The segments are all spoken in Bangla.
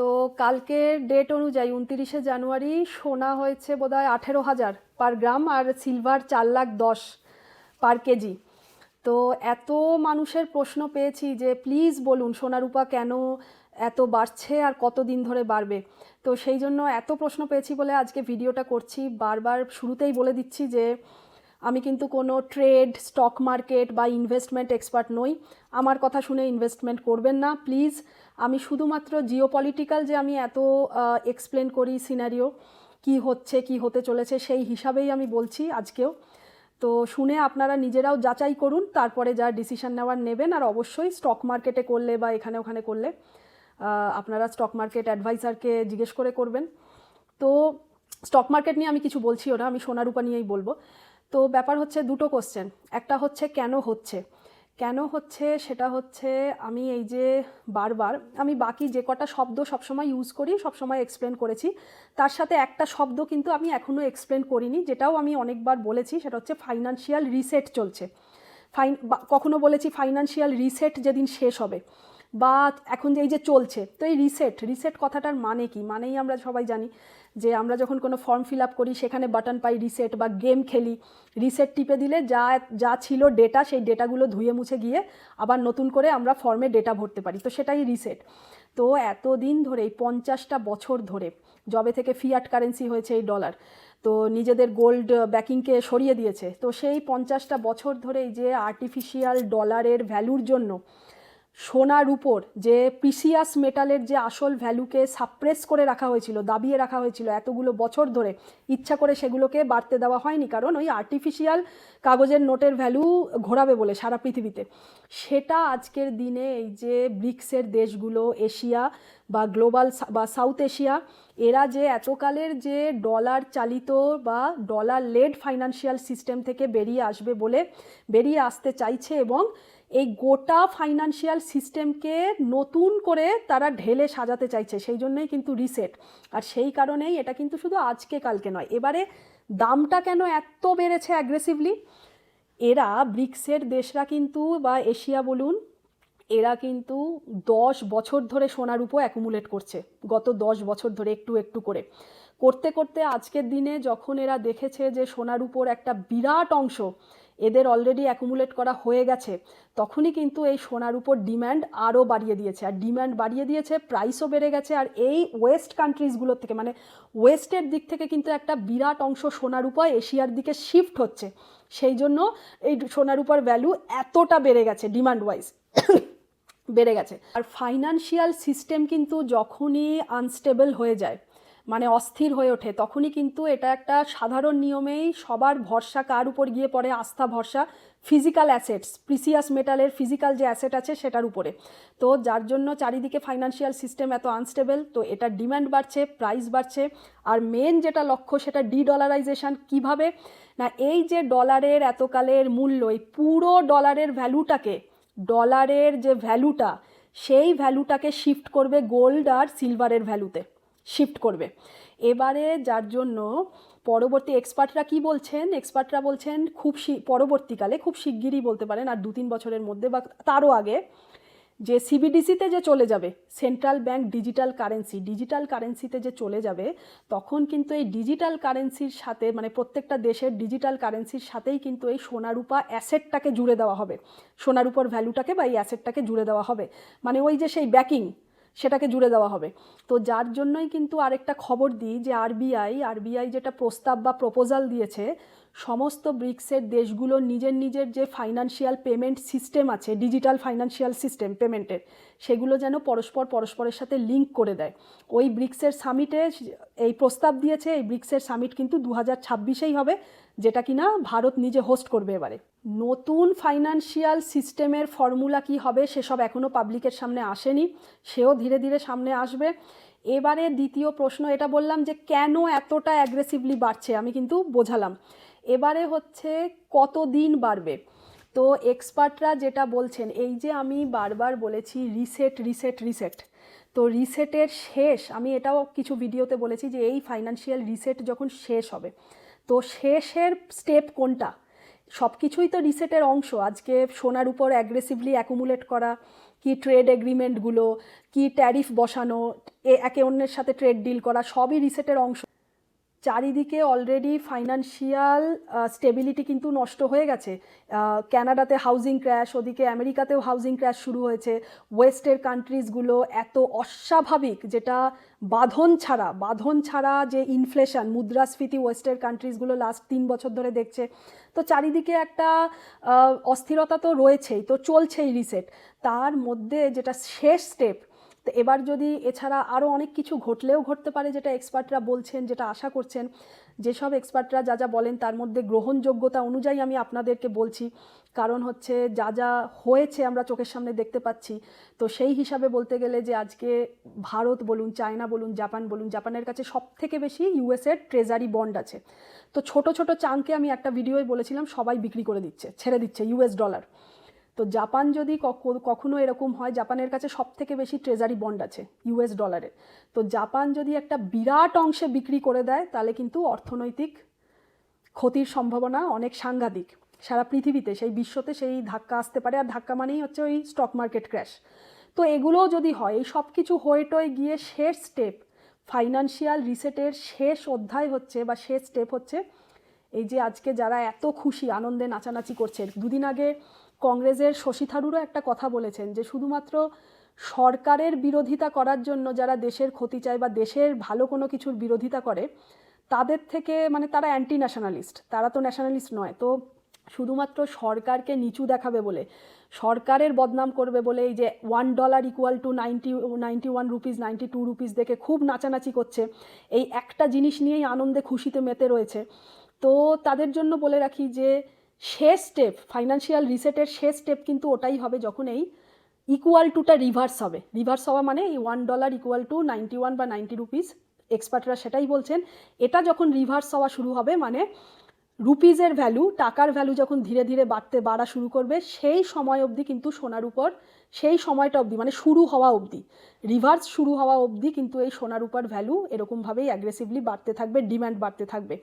তো কালকের ডেট অনুযায়ী উনতিরিশে জানুয়ারি সোনা হয়েছে বোধহয় আঠেরো হাজার পার গ্রাম আর সিলভার চার লাখ দশ পার কেজি তো এত মানুষের প্রশ্ন পেয়েছি যে প্লিজ বলুন সোনা রূপা কেন এত বাড়ছে আর কত দিন ধরে বাড়বে? তো সেই জন্য এত প্রশ্ন পেয়েছি বলে আজকে ভিডিওটা করছি। বারবার শুরুতেই বলে দিচ্ছি যে আমি কিন্তু কোনো ট্রেড স্টক মার্কেট বা ইনভেস্টমেন্ট এক্সপার্ট নই। আমার কথা শুনে ইনভেস্টমেন্ট করবেন না প্লিজ আমি শুধুমাত্র জিও পলিটিক্যাল যে আমি এত এক্সপ্লেন করি সিনারিও কি হচ্ছে, কি হতে চলেছে, সেই হিসাবেই আমি বলছি আজকেও। তো শুনে আপনারা নিজেরাও যাচাই করুন, তারপরে যা ডিসিশন নেওয়ার নেবেন, আর অবশ্যই স্টক মার্কেটে করলে বা এখানে ওখানে করলে আপনারা স্টক মার্কেট অ্যাডভাইসারকে জিজ্ঞেস করে করবেন। তো স্টক মার্কেট নিয়ে আমি কিছু বলছিও না, আমি সোনা রূপা নিয়েই বলব। তো ব্যাপার হচ্ছে দুটো কোশ্চেন একটা হচ্ছে, কেন হচ্ছে? কেন হচ্ছে? সেটা হচ্ছে, আমি এই যে বারবার, আমি বাকি যে কটা শব্দ সবসময় ইউজ করি, সবসময় এক্সপ্লেন করেছি, তার সাথে একটা শব্দ কিন্তু আমি এখনও এক্সপ্লেন করিনি, যেটাও আমি অনেকবার বলেছি, সেটা হচ্ছে ফাইনান্সিয়াল রিসেট চলছে। ফাইন বা- কখনো বলেছি ফাইনান্সিয়াল রিসেট যেদিন শেষ হবে, বা এখন যে এই যে চলছে, তো এই রিসেট রিসেট কথাটার মানে কি? মানেই আমরা সবাই জানি যে আমরা যখন কোনো ফর্ম ফিল আপ করি, সেখানে বাটন পাই রিসেট বা গেম খেলি রিসেট টিপে দিলে যা যা ছিল ডেটা সেই ডেটাগুলো ধুয়ে মুছে গিয়ে আবার নতুন করে আমরা ফর্মে ডেটা ভরতে পারি। তো সেটাই রিসেট তো এতদিন ধরে, এই পঞ্চাশটা বছর ধরে জবে থেকে ফিয়াট কারেন্সি হয়েছে এই ডলার তো নিজেদের গোল্ড ব্যাকিংকে সরিয়ে দিয়েছে। তো সেই পঞ্চাশটা বছর ধরে এই যে আর্টিফিশিয়াল ডলারের ভ্যালুর জন্য সোনার উপর যে প্রিসিয়াস মেটালের যে আসল ভ্যালুকে সাপ্রেস করে রাখা হয়েছিল, দাবিয়ে রাখা হয়েছিল এতগুলো বছর ধরে, ইচ্ছা করে সেগুলোকে বাড়তে দেওয়া হয়নি কারণ ওই আর্টিফিশিয়াল কাগজের নোটের ভ্যালু ঘোরাবে বলে সারা পৃথিবীতে। সেটা আজকের দিনে এই যে ব্রিক্সের দেশগুলো, এশিয়া বা গ্লোবাল বা সাউথ এশিয়া, এরা যে এতকালের যে ডলার চালিত বা ডলার লেড ফাইন্যান্সিয়াল সিস্টেম থেকে বেরিয়ে আসবে বলে, বেরিয়ে আসতে চাইছে এবং এই গোটা ফাইনান্সিয়াল সিস্টেমকে নতুন করে তারা ঢেলে সাজাতে চাইছে, সেই জন্যই কিন্তু রিসেট আর সেই কারণেই এটা কিন্তু শুধু আজকে কালকে নয়, এবারে দামটা কেন এত বেড়েছে অ্যাগ্রেসিভলি এরা ব্রিক্সের দেশরা কিন্তু বা এশিয়া বলুন, এরা কিন্তু দশ বছর ধরে সোনার উপর অ্যাকুমুলেট করছে, গত দশ বছর ধরে একটু একটু করে। করতে করতে আজকের দিনে যখন এরা দেখেছে যে সোনার উপর একটা বিরাট অংশ এদের অলরেডি অ্যাকুমুলেট করা হয়ে গেছে, তখনই কিন্তু এই সোনার উপর ডিম্যান্ড আরও বাড়িয়ে দিয়েছে। আর ডিম্যান্ড বাড়িয়ে দিয়েছে প্রাইসও বেড়ে গেছে, আর এই ওয়েস্ট কান্ট্রিজগুলোর থেকে মানে ওয়েস্টের দিক থেকে কিন্তু একটা বিরাট অংশ সোনার উপর এশিয়ার দিকে শিফট হচ্ছে। সেই জন্য এই সোনার উপর ভ্যালু এতটা বেড়ে গেছে ডিমান্ড ওয়াইজ বেড়ে গেছে। আর ফাইনান্সিয়াল সিস্টেম কিন্তু যখনই আনস্টেবল হয়ে যায় মানে অস্থির হয়ে ওঠে, তখনই কিন্তু এটা একটা সাধারণ নিয়মেই সবার ভরসা কার উপর গিয়ে পড়ে? আস্থা, ভরসা ফিজিক্যাল অ্যাসেটস প্রিসিয়াস মেটালের ফিজিক্যাল যে অ্যাসেট আছে সেটার উপরে। তো যার জন্য চারিদিকে ফাইনান্সিয়াল সিস্টেম এত আনস্টেবল তো এটা ডিমান্ড বাড়ছে প্রাইস বাড়ছে, আর মেন যেটা লক্ষ্য সেটা ডি ডলারাইজেশন কীভাবে? না, এই যে ডলারের এতকালের মূল্য, এই পুরো ডলারের ভ্যালুটাকে ডলারের যে ভ্যালুটা সেই ভ্যালুটাকে শিফট করবে গোল্ড আর সিলভারের ভ্যালুতে শিফট করবে। এবারে যার জন্য পরবর্তী এক্সপার্টরা কি বলছেন? এক্সপার্টরা বলছেন খুব পরবর্তীকালে খুব শিগগিরই বলতে পারেন আর দু তিন বছরের মধ্যে বা তারও আগে যে সিবিডিসিতে যে চলে যাবে central bank digital currency digital কারেন্সিতে যে চলে যাবে, তখন কিন্তু এই ডিজিটাল কারেন্সির সাথে মানে প্রত্যেকটা দেশের ডিজিটাল কারেন্সির সাথেই কিন্তু এই সোনারূপা অ্যাসেটটাকে জুড়ে দেওয়া হবে। সোনারূপার ভ্যালুটাকে বা এই অ্যাসেটটাকে জুড়ে দেওয়া হবে। মানে ওই যে সেই ব্যাকিং সেটাকে জুড়ে দেওয়া হবে। তো যার জন্যই কিন্তু আরেকটা খবর দিই যে আরবিআই আরবিআই যেটা প্রস্তাব বা প্রপোজাল দিয়েছে, সমস্ত ব্রিক্সের দেশগুলো নিজের নিজের যে ফাইনান্সিয়াল পেমেন্ট সিস্টেম আছে ডিজিটাল ফাইনান্সিয়াল সিস্টেম পেমেন্টের সেগুলো যেন পরস্পর পরস্পরের সাথে লিঙ্ক করে দেয়। ওই ব্রিক্সের সামিটে এই প্রস্তাব দিয়েছে, এই ব্রিক্সের সামিট কিন্তু দু হাজার ছাব্বিশেই হবে, যেটা কিনা ভারত নিজে হোস্ট করবে এবারে। নতুন ফাইনান্সিয়াল সিস্টেমের ফর্মুলা কি হবে সেসব এখনও পাবলিকের সামনে আসেনি, সেও ধীরে ধীরে সামনে আসবে। এবারে দ্বিতীয় প্রশ্ন, এটা বললাম যে কেন এতটা অ্যাগ্রেসিভলি বাড়ছে, আমি কিন্তু বোঝালাম। এবারে হচ্ছে কত দিন বাড়বে? তো এক্সপার্টরা যেটা বলছেন, এই যে আমি বারবার বলেছি রিসেট রিসেট রিসেট তো রিসেটের শেষ, আমি এটাও কিছু ভিডিওতে বলেছি যে এই ফাইনান্সিয়াল রিসেট যখন শেষ হবে, তো শেষের স্টেপ কোনটা? সব কিছুই তো রিসেটের অংশ। আজকে সোনার উপর অ্যাগ্রেসিভলি অ্যাকুমুলেট করা, কি ট্রেড এগ্রিমেন্টগুলো কি ট্যারিফ বসানো একে অন্যের সাথে ট্রেড ডিল করা, সবই রিসেটের অংশ। চারিদিকে অলরেডি ফাইনান্সিয়াল স্টেবিলিটি কিন্তু নষ্ট হয়ে গেছে। ক্যানাডাতে হাউজিং ক্র্যাশ ওদিকে আমেরিকাতেও হাউজিং ক্র্যাশ শুরু হয়েছে। ওয়েস্টের কান্ট্রিজগুলো এত অস্বাভাবিক, যেটা বাঁধন ছাড়া বাঁধন ছাড়া যে ইনফ্লেশন মুদ্রাস্ফীতি ওয়েস্টের কান্ট্রিজগুলো লাস্ট তিন বছর ধরে দেখছে। তো চারিদিকে একটা অস্থিরতা তো রয়েছেই, তো চলছেই রিসেট তার মধ্যে যেটা শেষ স্টেপ তো এবার যদি এছাড়া আরও অনেক কিছু ঘটলেও ঘটতে পারে, যেটা এক্সপার্টরা বলছেন, যেটা আশা করছেন, যেসব এক্সপার্টরা যা যা বলেন তার মধ্যে গ্রহণযোগ্যতা অনুযায়ী আমি আপনাদেরকে বলছি। কারণ হচ্ছে যা যা হয়েছে আমরা চোখের সামনে দেখতে পাচ্ছি। তো সেই হিসাবে বলতে গেলে যে আজকে ভারত বলুন, চায়না বলুন, জাপান বলুন, জাপানের কাছে সব থেকে বেশি ইউএসের ট্রেজারি বন্ড আছে। তো ছোট ছোট চাঙ্কে আমি একটা ভিডিওয় বলেছিলাম, সবাই বিক্রি করে দিচ্ছে, ছেড়ে দিচ্ছে ইউএস ডলার তো জাপান যদি কখ- কখনো এরকম হয়, জাপানের কাছে সব থেকে বেশি ট্রেজারি বন্ড আছে ইউএস ডলারের তো জাপান যদি একটা বিরাট অংশে বিক্রি করে দেয়, তাহলে কিন্তু অর্থনৈতিক ক্ষতির সম্ভাবনা অনেক সাংঘাতিক। সারা পৃথিবীতে, সেই বিশ্বতে সেই ধাক্কা আসতে পারে, আর ধাক্কা মানেই হচ্ছে ওই স্টক মার্কেট ক্র্যাশ তো এগুলোও যদি হয়, এই সব কিছু হয়ে টয়ে গিয়ে শেষ স্টেপ ফাইনান্সিয়াল রিসেটের শেষ অধ্যায় হচ্ছে, বা শেষ স্টেপ হচ্ছে, এই যে আজকে যারা এত খুশি, আনন্দে নাচানাচি করছে, দুদিন আগে কংগ্রেসের শশী থারুরও একটা কথা বলেছেন যে শুধুমাত্র সরকারের বিরোধিতা করার জন্য যারা দেশের ক্ষতি চায় বা দেশের ভালো কোনো কিছুর বিরোধিতা করে, তাদের থেকে মানে তারা অ্যান্টি ন্যাশনালিস্ট তারা তো ন্যাশনালিস্ট নয়। তো শুধুমাত্র সরকারকে নিচু দেখাবে বলে, সরকারের বদনাম করবে বলে এই যে one dollar equal to ninety ninety one rupees ninety two rupees দেখে খুব নাচানাচি করছে, এই একটা জিনিস নিয়েই আনন্দে খুশিতে মেতে রয়েছে। তো তাদের জন্য বলে রাখি যে শেষ স্টেপ ফাইন্যান্সিয়াল রিসেটের শেষ স্টেপ কিন্তু ওটাই হবে যখন এই ইকুয়াল টুটা রিভার্স হবে। রিভার্স হওয়া মানে এই one dollar equal to ninety one বা নাইনটি রুপিস এক্সপার্টরা সেটাই বলছেন। এটা যখন রিভার্স হওয়া শুরু হবে মানে রুপিজের ভ্যালু টাকার ভ্যালু যখন ধীরে ধীরে বাড়তে, বাড়া শুরু করবে, সেই সময় অবধি কিন্তু সোনার উপর সেই সময়টা অবধি মানে শুরু হওয়া অবধি রিভার্স শুরু হওয়া অবধি কিন্তু এই সোনার উপর ভ্যালু এরকমভাবেই অ্যাগ্রেসিভলি বাড়তে থাকবে ডিম্যান্ড বাড়তে থাকবে।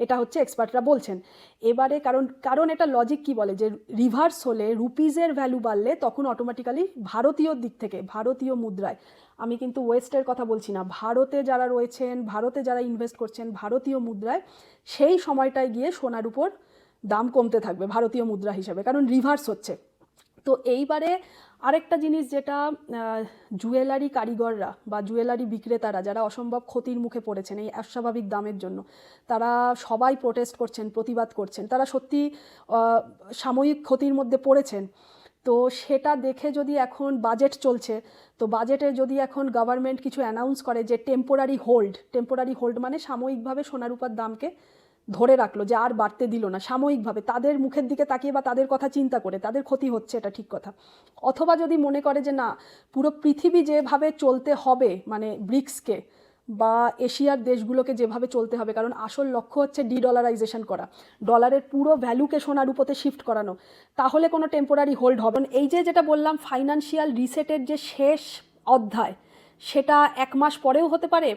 এটা হচ্ছে এক্সপার্টরা বলছেন। এবারে কারণ কারণ এটা লজিক কি বলে? যে রিভার্স হলে রুপিজের ভ্যালু বাড়লে তখন অটোমেটিক্যালি ভারতীয় দিক থেকে, ভারতীয় মুদ্রায়, আমি কিন্তু ওয়েস্টের কথা বলছি না, ভারতে যারা রয়েছেন, ভারতে যারা ইনভেস্ট করছেন, ভারতীয় মুদ্রায় সেই সময়টায় গিয়ে সোনার উপর দাম কমতে থাকবে ভারতীয় মুদ্রা হিসেবে, কারণ রিভার্স হচ্ছে। তো এইবারে আরেকটা জিনিস যেটা জুয়েলারি কারিগররা বা জুয়েলারি বিক্রেতারা যারা অসম্ভব ক্ষতির মুখে পড়েছেন এই অস্বাভাবিক দামের জন্য, তারা সবাই প্রোটেস্ট করছেন, প্রতিবাদ করছেন, তারা সত্যি সাময়িক ক্ষতির মধ্যে পড়েছেন। তো সেটা দেখে যদি এখন বাজেট চলছে, তো বাজেটে যদি এখন গভর্নমেন্ট কিছু অ্যানাউন্স করে যে টেম্পোরারি হোল্ড টেম্পোরারি হোল্ড মানে সাময়িকভাবে সোনার উপর দামকে ধরে রাখল যে আর বাড়তে দিল না, সাময়িকভাবে তাদের মুখের দিকে তাকিয়ে বা তাদের কথা চিন্তা করে, তাদের ক্ষতি হচ্ছে এটা ঠিক কথা অথবা যদি মনে করে যে না, পুরো পৃথিবী যেভাবে চলতে হবে মানে ব্রিক্সকে বা এশিয়ার দেশগুলোকে যেভাবে চলতে হবে, কারণ আসল লক্ষ্য হচ্ছে ডিডলারাইজেশন করা, ডলারের পুরো ভ্যালুকে সোনার উপতে শিফট করানো, তাহলে কোনো টেম্পোরারি হোল্ড হবে। এই যে যেটা বললাম ফাইনান্সিয়াল রিসেটের যে শেষ অধ্যায়, সেটা এক মাস পরেও হতে পারে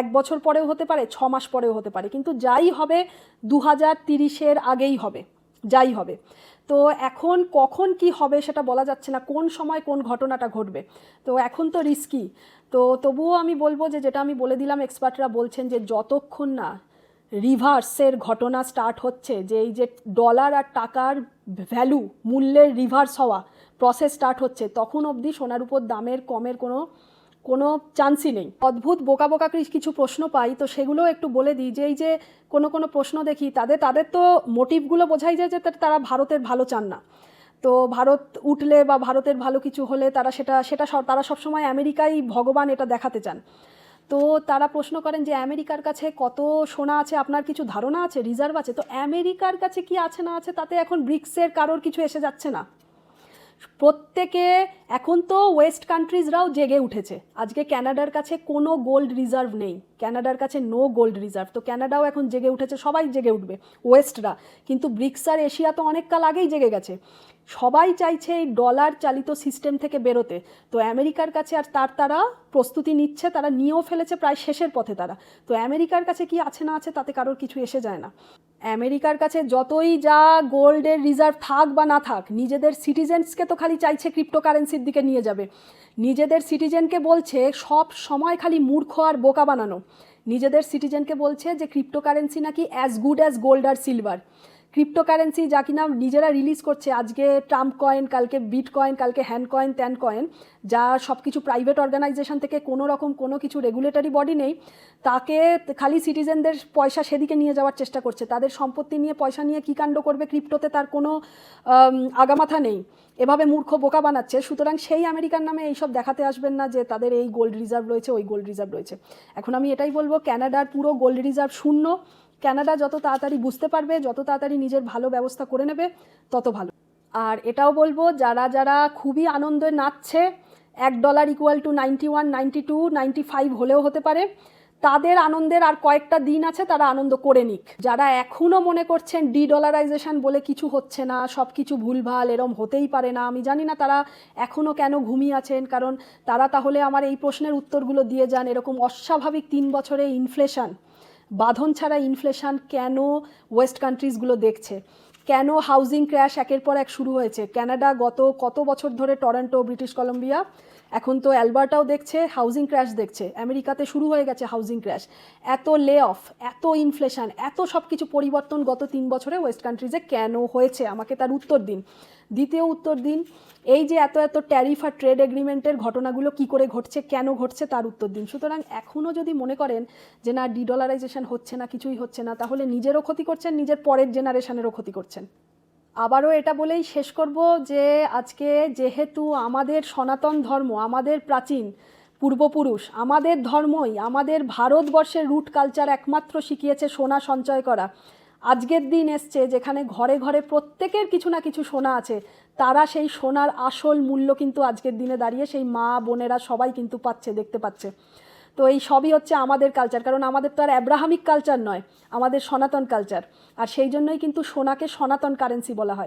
এক বছর পরেও হতে পারে, ছ মাস পরেও হতে পারে। কিন্তু যাই হবে দু হাজার তিরিশের আগেই হবে, যাই হবে। তো এখন কখন কি হবে সেটা বলা যাচ্ছে না, কোন সময় কোন ঘটনাটা ঘটবে। তো এখন তো রিস্কি তো তবুও আমি বলব যে, যেটা আমি বলে দিলাম এক্সপার্টরা বলছেন যে, যতক্ষণ না রিভার্সের ঘটনা স্টার্ট হচ্ছে, যে এই যে ডলার আর টাকার ভ্যালু মূল্যের রিভার্স হওয়া প্রসেস স্টার্ট হচ্ছে, তখন অবধি সোনার উপর দামের, কমের কোনো কোনো চান্সই নেই। অদ্ভুত বোকা বোকা কিছু প্রশ্ন পাই, তো সেগুলো একটু বলে দিই যে এই যে কোনো কোনো প্রশ্ন দেখি, তাদের তাদের তো মোটিভগুলো বোঝাই যায় যে তারা ভারতের ভালো চান না। তো ভারত উঠলে বা ভারতের ভালো কিছু হলে তারা সেটা সেটা তারা সবসময় আমেরিকাই ভগবান এটা দেখাতে চান। তো তারা প্রশ্ন করেন যে আমেরিকার কাছে কত সোনা আছে, আপনার কিছু ধারণা আছে, রিজার্ভ আছে? তো আমেরিকার কাছে কি আছে না আছে, তাতে এখন ব্রিক্সের কারোর কিছু এসে যাচ্ছে না। প্রত্যেকে এখন তো ওয়েস্ট কান্ট্রিজরাও জেগে উঠেছে। আজকে ক্যানাডার কাছে কোনো গোল্ড রিজার্ভ নেই। ক্যানাডার কাছে নো গোল্ড রিজার্ভ তো ক্যানাডাও এখন জেগে উঠেছে, সবাই জেগে উঠবে ওয়েস্টরা কিন্তু ব্রিক্স আর এশিয়া তো অনেক কাল আগেই জেগে গেছে। সবাই চাইছে এই ডলার চালিত সিস্টেম থেকে বেরোতে। তো আমেরিকার কাছে আর তার তারা প্রস্তুতি নিচ্ছে, তারা নিয়েও ফেলেছে প্রায় শেষের পথে তারা। তো আমেরিকার কাছে কি আছে না আছে তাতে কারোর কিছু এসে যায় না। আমেরিকার কাছে যতই যা গোল্ডের রিজার্ভ থাক বা না থাক, নিজেদের সিটিজেন্সকে তো খালি চাইছে ক্রিপ্টোকারেন্সির দিকে নিয়ে যাবে। নিজেদের সিটিজেনকে বলছে সব সময় খালি মূর্খ আর বোকা বানানো। নিজেদের সিটিজেনকে বলছে যে ক্রিপ্টোকারেন্সি নাকি অ্যাজ গুড অ্যাজ গোল্ড আর সিলভার ক্রিপ্টোকারেন্সি যা কিনা নিজেরা রিলিজ করছে, আজকে ট্রাম্প কয়েন কালকে বিট কয়েন কালকে হ্যান্ড কয়েন ত্যান কয়েন যা সব কিছু প্রাইভেট অর্গানাইজেশন থেকে কোনো রকম কোনো কিছু রেগুলেটরি বডি নেই, তাকে খালি সিটিজেনদের পয়সা সেদিকে নিয়ে যাওয়ার চেষ্টা করছে। তাদের সম্পত্তি নিয়ে, পয়সা নিয়ে কী কাণ্ড করবে ক্রিপ্টোতে তার কোনো আগামাথা নেই। এভাবে মূর্খ বোকা বানাচ্ছে। সুতরাং সেই আমেরিকার নামে এইসব দেখাতে আসবেন না যে তাদের এই গোল্ড রিজার্ভ রয়েছে, ওই গোল্ড রিজার্ভ রয়েছে। এখন আমি এটাই বলব ক্যানাডার পুরো গোল্ড রিজার্ভ শূন্য। ক্যানাডা যত তাড়াতাড়ি বুঝতে পারবে, যত তাড়াতাড়ি নিজের ভালো ব্যবস্থা করে নেবে, তত ভালো। আর এটাও বলব, যারা যারা খুবই আনন্দে নাচছে, এক dollar equal to ninety one ninety two ninety five হলেও হতে পারে, তাদের আনন্দের আর কয়েকটা দিন আছে তারা আনন্দ করে নিক। যারা এখনও মনে করছেন ডি ডলারাইজেশন বলে কিছু হচ্ছে না সব কিছু ভুলভাল, এরম হতেই পারে না, আমি জানি না তারা এখনও কেন ঘুমিয়ে আছেন, কারণ তারা তাহলে আমার এই প্রশ্নের উত্তরগুলো দিয়ে যান, এরকম অস্বাভাবিক তিন বছরে ইনফ্লেশন বাঁধন ছাড়া ইনফ্লেশন কেন ওয়েস্ট কান্ট্রিজগুলো দেখছে? কেন হাউজিং ক্র্যাশ একের পর এক শুরু হয়েছে? ক্যানাডা গত কত বছর ধরে টরেন্টো ব্রিটিশ কলম্বিয়া এখন তো অ্যালবার্টাও দেখছে হাউজিং ক্র্যাশ দেখছে। আমেরিকাতে শুরু হয়ে গেছে হাউজিং ক্র্যাশ এত লে অফ এত ইনফ্লেশন এত সব কিছু পরিবর্তন গত তিন বছরে ওয়েস্ট কান্ট্রিজে কেন হয়েছে? আমাকে তার উত্তর দিন। দ্বিতীয় উত্তর দিন, এই যে এত এত ট্যারিফ আর ট্রেড এগ্রিমেন্টের ঘটনাগুলো কি করে ঘটছে, কেন ঘটছে, তার উত্তর দিন। সুতরাং এখনও যদি মনে করেন যে না ডিডলারাইজেশন হচ্ছে না, কিছুই হচ্ছে না, তাহলে নিজেরও ক্ষতি করছেন, নিজের পরের জেনারেশনেরও ক্ষতি করছেন। আবারও এটা বলেই শেষ করব যে আজকে যেহেতু আমাদের সনাতন ধর্ম, আমাদের প্রাচীন পূর্বপুরুষ, আমাদের ধর্মই, আমাদের ভারতবর্ষের রুট কালচার একমাত্র শিখিয়েছে সোনা সঞ্চয় করা। আজকের দিন এসছে যেখানে ঘরে ঘরে প্রত্যেকের কিছু না কিছু সোনা আছে। তারা সেই সোনার আসল মূল্য কিন্তু আজকের দিনে দাঁড়িয়ে সেই মা বোনেরা সবাই কিন্তু পাচ্ছে, দেখতে পাচ্ছে। তো এই সবই হচ্ছে আমাদের কালচার কারণ আমাদের তো আর অ্যাব্রাহামিক কালচার নয়, আমাদের সনাতন কালচার আর সেই জন্যই কিন্তু সোনাকে সনাতন কারেন্সি বলা হয়।